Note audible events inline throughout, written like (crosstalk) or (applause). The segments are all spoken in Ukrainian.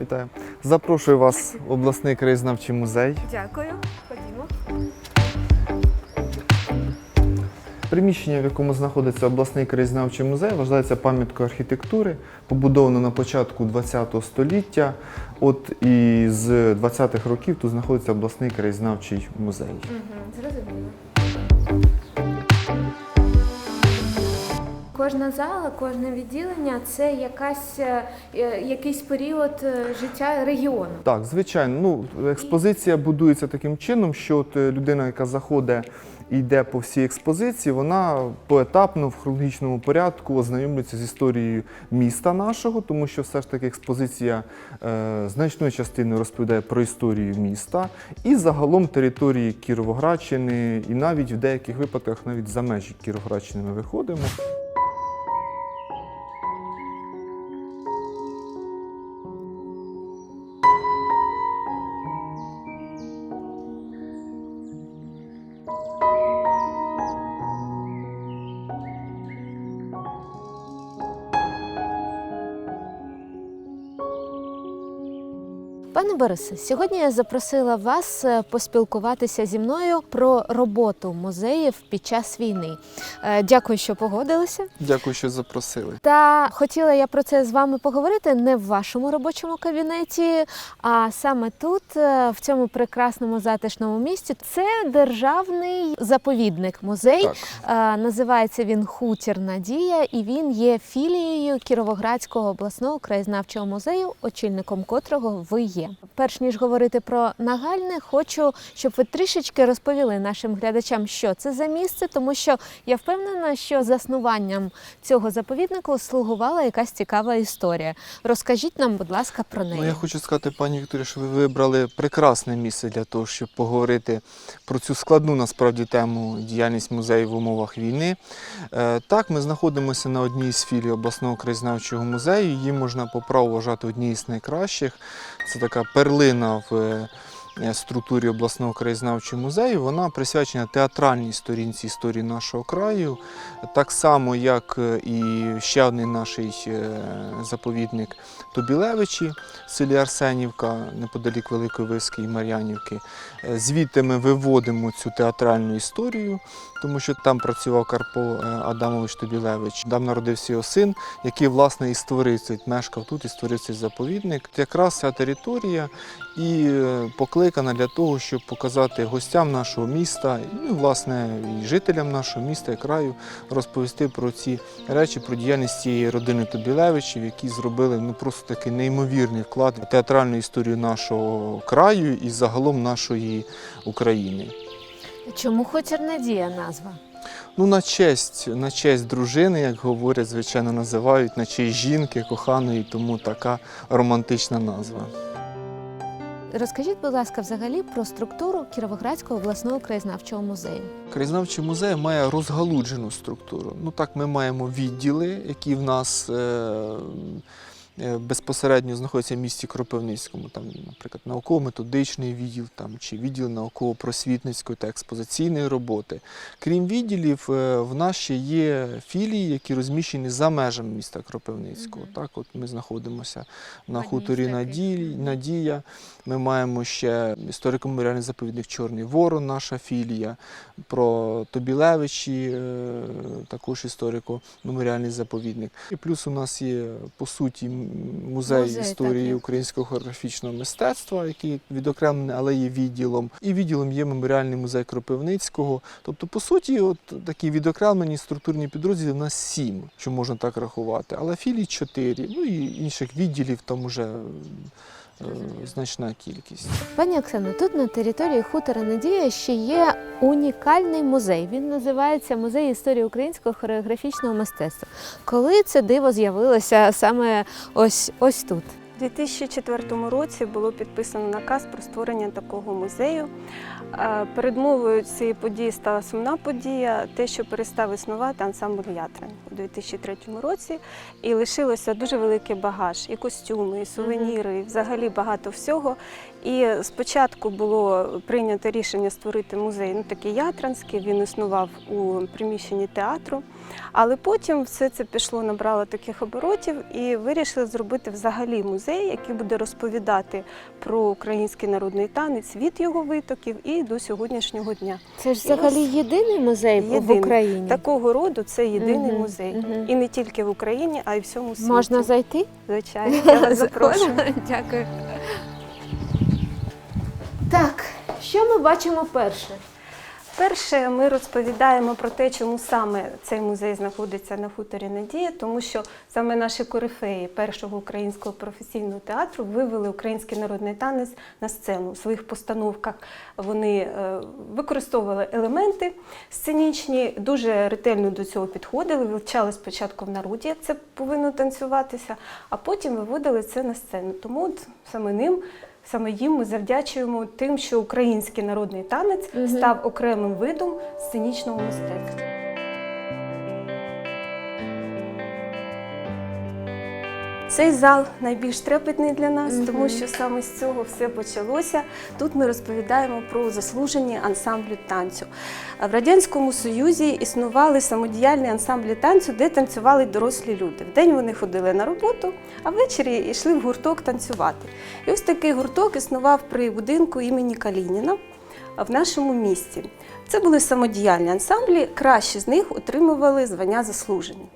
Вітаю. Запрошую вас в обласний краєзнавчий музей. Дякую. Ходімо. Приміщення, в якому знаходиться обласний краєзнавчий музей, вважається пам'яткою архітектури, побудовано на початку ХХ століття. От і з 20-х років тут знаходиться обласний краєзнавчий музей. Угу, зрозуміло. Кожна зала, кожне відділення це якась, е, е, якийсь період е, життя регіону. Так, звичайно. Ну, експозиція будується таким чином, що от людина, яка заходить і йде по всій експозиції, вона поетапно в хронологічному порядку ознайомлюється з історією міста нашого, тому що все ж таки експозиція е, значною частиною розповідає про історію міста і загалом території Кіровоградщини, і навіть в деяких випадках навіть за межі Кіровоградщини ми виходимо. Пане Борисе, сьогодні я запросила вас е, поспілкуватися зі мною про роботу музеїв під час війни. Е, Дякую, що погодилися. Дякую, що запросили. Та хотіла я про це з вами поговорити не в вашому робочому кабінеті, а саме тут, е, в цьому прекрасному затишному місті. Це державний заповідник музей. Так. Називається він Хутір Надія, і він є філією Кіровоградського обласного краєзнавчого музею, очільником котрого ви є. Перш ніж говорити про нагальне, хочу, щоб ви трішечки розповіли нашим глядачам, що це за місце, тому що я впевнена, що заснуванням цього заповіднику слугувала якась цікава історія. Розкажіть нам, будь ласка, про неї. Ну, я хочу сказати, пані Вікторія, що ви вибрали прекрасне місце для того, щоб поговорити про цю складну насправді тему діяльність музею в умовах війни. Е, Так, ми знаходимося на одній з філій обласного краєзнавчого музею. Її можна по праву вважати однією з найкращих. Це така перлина в е, структурі обласного краєзнавчого музею. Вона присвячена театральній сторінці історії нашого краю, так само, як е, і ще один наш е, заповідник Тобілевичі в селі Арсенівка, неподалік Великої Виски і Мар'янівки. Е, Звідти ми виводимо цю театральну історію, тому що там працював Карпо е, Адамович Тобілевич. Там народився його син, який власне і створив цей, мешкав тут і створив цей заповідник. Якраз ця територія і е, покликана для того, щоб показати гостям нашого міста, ну, власне, і жителям нашого міста і краю розповісти про ці речі, про діяльність цієї родини Тобілевичів, які зробили ну просто такий неймовірний вклад в театральну історію нашого краю і загалом нашої України. Чому Хутір Надія назва? Ну, на честь, на честь дружини, як говорять, звичайно, називають, на честь жінки, коханої, тому така романтична назва. Розкажіть, будь ласка, взагалі про структуру Кіровоградського обласного краєзнавчого музею. Краєзнавчий музей має розгалуджену структуру. Ну так, ми маємо відділи, які в нас е, безпосередньо знаходяться в місті Кропивницькому. Там, наприклад, науково-методичний відділ там, чи відділ науково-просвітницької та експозиційної роботи. Крім відділів, е, в нас ще є філії, які розміщені за межами міста Кропивницького. Мгм. Так, от ми знаходимося на хуторі. Надії, Надія. Ми маємо ще історико-меморіальний заповідник Чорний Ворон, наша філія, про Тобілевичі, е, також історико-меморіальний заповідник. І плюс у нас є по суті музей, Музей, історії так, українського хореографічного мистецтва, який відокремлений, але є відділом. І відділом є меморіальний музей Кропивницького. Тобто, по суті, от такі відокремлені структурні підрозділи в нас сім, що можна так рахувати. Але філій чотири, ну і інших відділів там уже значна кількість. Пані Оксано, тут на території хутора Надія ще є унікальний музей. Він називається Музей історії українського хореографічного мистецтва. Коли це диво з'явилося саме ось ось тут? У 2004 році було підписано наказ про створення такого музею. Е, Передмовою цієї події стала сумна подія, те, що перестав існувати ансамбль Ятрин у 2003 році, і лишилося дуже великий багаж, і костюми, і сувеніри, і взагалі багато всього. І спочатку було прийнято рішення створити музей, ну такий Ятранський, він існував у приміщенні театру. Але потім все це пішло, набрало таких оборотів і вирішили зробити взагалі музей, який буде розповідати про український народний танець від його витоків і до сьогоднішнього дня. Це ж взагалі єдиний музей в Україні. Такого роду це єдиний Мгм, музей. мгм. І не тільки в Україні, а й в всьому світі. Можна зайти? Звичайно, я вас (laughs) запрошую. Дякую. Що ми бачимо перше? Перше, ми розповідаємо про те, чому саме цей музей знаходиться на хуторі Надія, тому що саме наші корифеї першого українського професійного театру вивели український народний танець на сцену. У своїх постановках вони е, використовували елементи сценічні, дуже ретельно до цього підходили, вивчали спочатку в народі, як це повинно танцюватися, а потім виводили це на сцену. Тому от саме ним. Саме їм ми завдячуємо тим, що український народний танець став окремим видом сценічного мистецтва. Цей зал найбільш трепетний для нас, Мгм. тому що саме з цього все почалося. Тут ми розповідаємо про заслужені ансамблі танцю. В Радянському Союзі існували самодіяльні ансамблі танцю, де танцювали дорослі люди. Вдень вони ходили на роботу, а ввечері йшли в гурток танцювати. І ось такий гурток існував при будинку імені Калініна в нашому місті. Це були самодіяльні ансамблі, кращі з них отримували звання заслужені.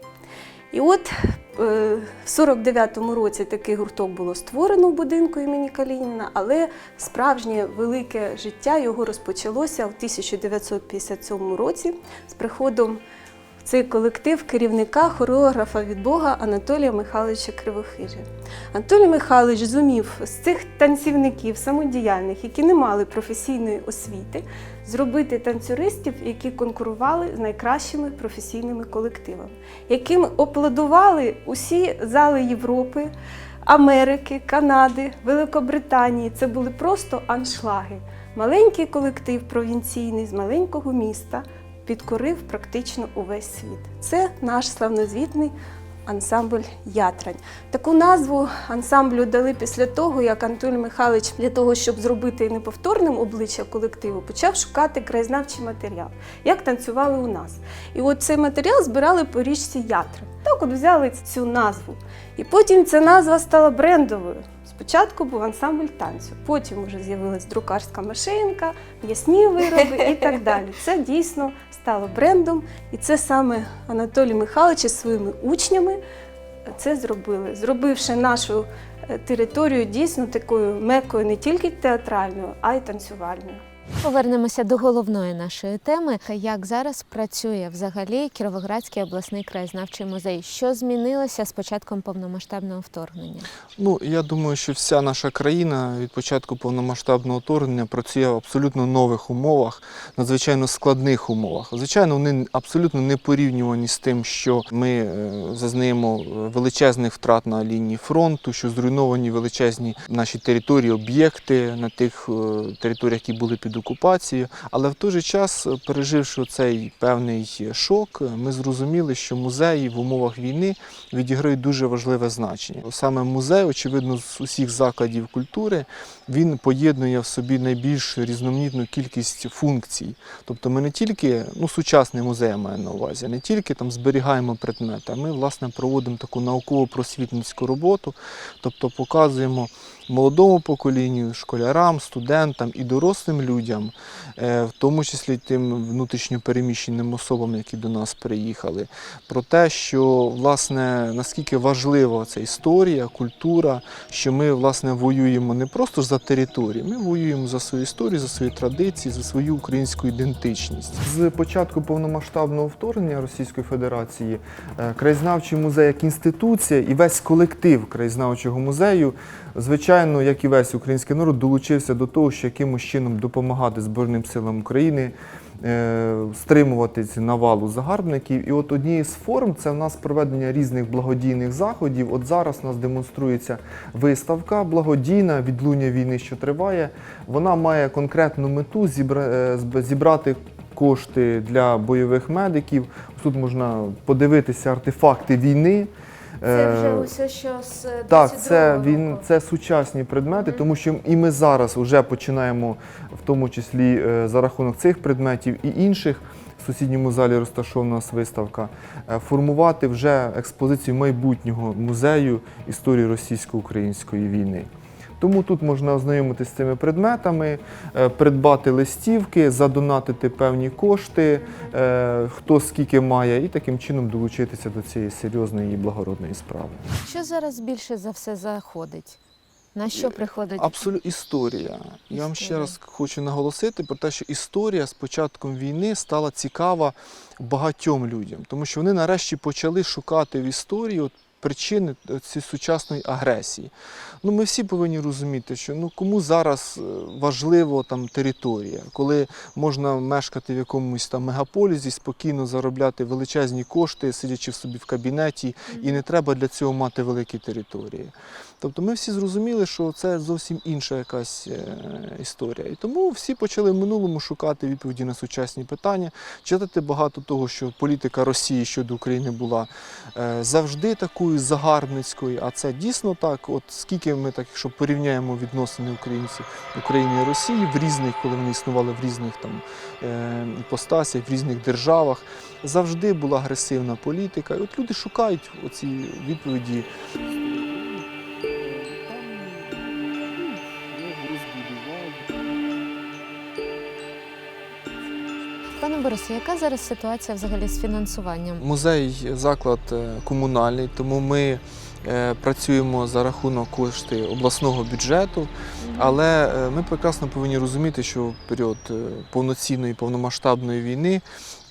І от е, в 49-му році такий гурток було створено в будинку імені Калініна, але справжнє велике життя його розпочалося в 1957 році з приходом цей колектив керівника хореографа від Бога Анатолія Михайловича Кривохижа. Анатолій Михайлович зумів з цих танцівників самодіяльних, які не мали професійної освіти, зробити танцюристів, які конкурували з найкращими професійними колективами, яким аплодували усі зали Європи, Америки, Канади, Великобританії. Це були просто аншлаги. Маленький колектив провінційний з маленького міста підкорив практично увесь світ. Це наш славнозвітний ансамбль Ятрань. Таку назву ансамблю дали після того, як Анатолій Михайлович для того, щоб зробити неповторним обличчя колективу, почав шукати краєзнавчий матеріал, як танцювали у нас. І от цей матеріал збирали по річці Ятрань. Так от взяли цю назву. І потім ця назва стала брендовою. Спочатку був ансамбль танцю, потім вже з'явилась друкарська машинка, м'ясні вироби і так (laughs) далі. Це дійсно стало брендом, і це саме Анатолій Михайлович із своїми учнями це зробили, зробивши нашу е, територію дійсно такою мекою не тільки театральною, а й танцювальною. Повернемося до головної нашої теми. Як зараз працює взагалі Кіровоградський обласний краєзнавчий музей? Що змінилося з початком повномасштабного вторгнення? Ну, я думаю, що вся наша країна від початку повномасштабного вторгнення працює в абсолютно нових умовах, надзвичайно складних умовах. Звичайно, вони абсолютно не порівнювані з тим, що ми е, зазнаємо е, величезних втрат на лінії фронту, що зруйновані величезні наші території, об'єкти на тих е, територіях, які були під окупацією. Але в той же час, е, переживши цей певний шок, е, ми зрозуміли, що музеї в умовах війни відіграють дуже важливе значення. Саме музей, очевидно, з усіх закладів культури, він поєднує в собі найбільш різноманітну кількість функцій. Тобто ми не тільки, ну сучасний музей я маю на увазі, не тільки там зберігаємо предмети, а ми власне проводимо таку науково-просвітницьку роботу, тобто показуємо молодому поколінню, школярам, студентам і дорослим людям, е, в тому числі тим внутрішньо переміщеним особам, які до нас приїхали, про те, що власне наскільки важлива ця історія, культура, що ми власне воюємо не просто за територію, ми воюємо за свою історію, за свої традиції, за свою українську ідентичність. З початку повномасштабного вторгнення Російської Федерації е, краєзнавчий музей як інституція і весь колектив краєзнавчого музею, звичайно, як і весь український народ, долучився до того, що якимось чином допомагати Збройним силам України. е, Стримувати ці навалу загарбників, і от однією з форм це в нас проведення різних благодійних заходів. От зараз у нас демонструється виставка благодійна відлуння війни, що триває. Вона має конкретну мету зібра- е, зібрати кошти для бойових медиків. Тут можна подивитися артефакти війни. Це Е, вже усе, що з Так, це 22-го він це сучасні предмети, тому що і ми зараз вже починаємо, в тому числі е, за рахунок цих предметів і інших. В сусідньому залі розташована нас виставка, е, формувати вже експозицію майбутнього музею історії російсько-української війни. Тому тут можна ознайомитися з цими предметами, е, придбати листівки, задонатити певні кошти, е, хто скільки має, і таким чином долучитися до цієї серйозної і благородної справи. Що зараз більше за все заходить? На що приходить? Абсолютно історія. Я вам ще раз хочу наголосити про те, що історія з початком війни стала цікава багатьом людям, тому що вони нарешті почали шукати в історії от причини цієї сучасної агресії. Ну, ми всі повинні розуміти, що ну кому зараз е, важливо там територія, коли можна мешкати в якомусь там мегаполісі, спокійно заробляти величезні кошти, сидячи в собі в кабінеті, і не треба для цього мати великі території. Тобто ми всі зрозуміли, що це зовсім інша якась е, історія. І тому всі почали в минулому шукати відповіді на сучасні питання, читати багато того, що політика Росії щодо України була е, завжди такою загарбницькою, а це дійсно так. От скільки ми так, якщо порівняємо відносини українців України і Росії в різних, коли вони існували в різних там е, іпостасях, в різних державах, завжди була агресивна політика. І от люди шукають оці відповіді. Борисе, яка зараз ситуація взагалі з фінансуванням? Музей заклад е, комунальний, тому ми е, працюємо за рахунок коштів обласного бюджету. Але е, ми прекрасно повинні розуміти, що в період е, повноцінної повномасштабної війни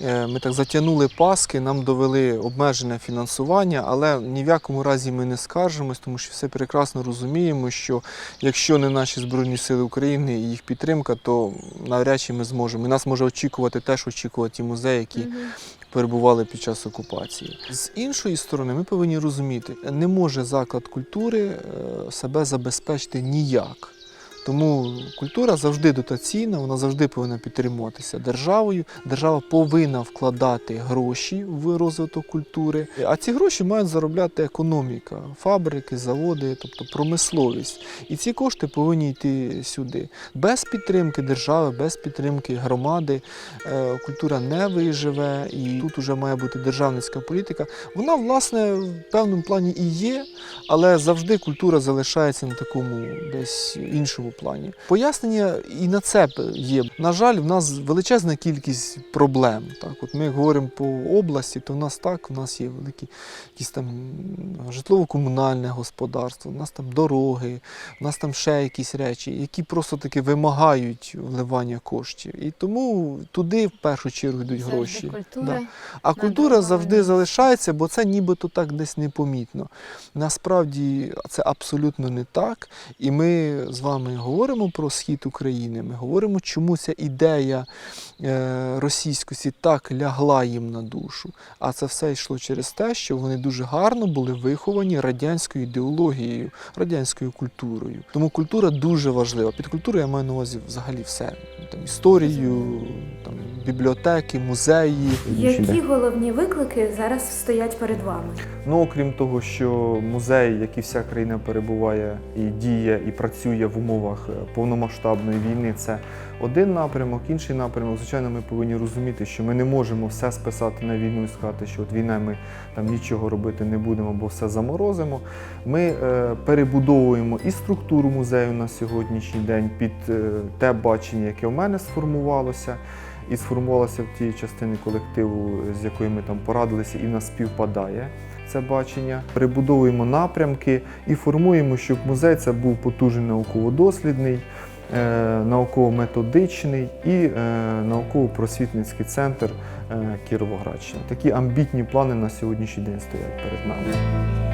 е, ми так затягнули паски, нам довели обмежене фінансування, але ні в якому разі ми не скаржимось, тому що все прекрасно розуміємо, що якщо не наші Збройні Сили України і їх підтримка, то навряд чи ми зможемо. І нас може очікувати те, що очікувати музеї, які перебували під час окупації. З іншої сторони, ми повинні розуміти, не може заклад культури себе забезпечити ніяк. Тому культура завжди дотаційна, вона завжди повинна підтримуватися державою. Держава повинна вкладати гроші в розвиток культури. А ці гроші мають заробляти економіка, фабрики, заводи, тобто промисловість. І ці кошти повинні йти сюди. Без підтримки держави, без підтримки громади е, культура не виживе, і тут вже має бути державницька політика. Вона, власне, в певному плані і є, але завжди культура залишається на такому десь іншому плані. Пояснення і на це є. На жаль, в нас величезна кількість проблем. Так, от ми говоримо по області, то в нас так, в нас є великі якісь там житлово-комунальне господарство, в нас там дороги, в нас там ще якісь речі, які просто таки вимагають вливання коштів. І тому туди в першу чергу йдуть Завжди гроші. Культура. Да. А культура завжди залишається, бо це нібито так десь непомітно. Насправді це абсолютно не так. І ми з вами говоримо про схід України. Ми говоримо, чому ця ідея е, російськості так лягла їм на душу. А це все йшло через те, що вони дуже гарно були виховані радянською ідеологією, радянською культурою. Тому культура дуже важлива. Під культурою я маю на увазі взагалі все. Там історію, там бібліотеки, музеї. Які головні виклики зараз стоять перед вами? Ну, окрім того, що музей, як і вся країна, перебуває і діє, і працює в умовах е, повномасштабної війни, це один напрямок, інший напрямок. Звичайно, ми повинні розуміти, що ми не можемо все списати на війну і сказати, що от війна ми там нічого робити не будемо, бо все заморозимо. Ми е, перебудовуємо і структуру музею на сьогоднішній день під е, те бачення, яке в мене сформувалося. І сформувалося в тій частині колективу, з якою ми там порадилися, і нас співпадає це бачення. Перебудовуємо напрямки і формуємо, щоб музей це був потужний науково-дослідний, е, науково-методичний і е, науково-просвітницький центр е, Кіровоградщини. Такі амбітні плани на сьогоднішній день стоять перед нами.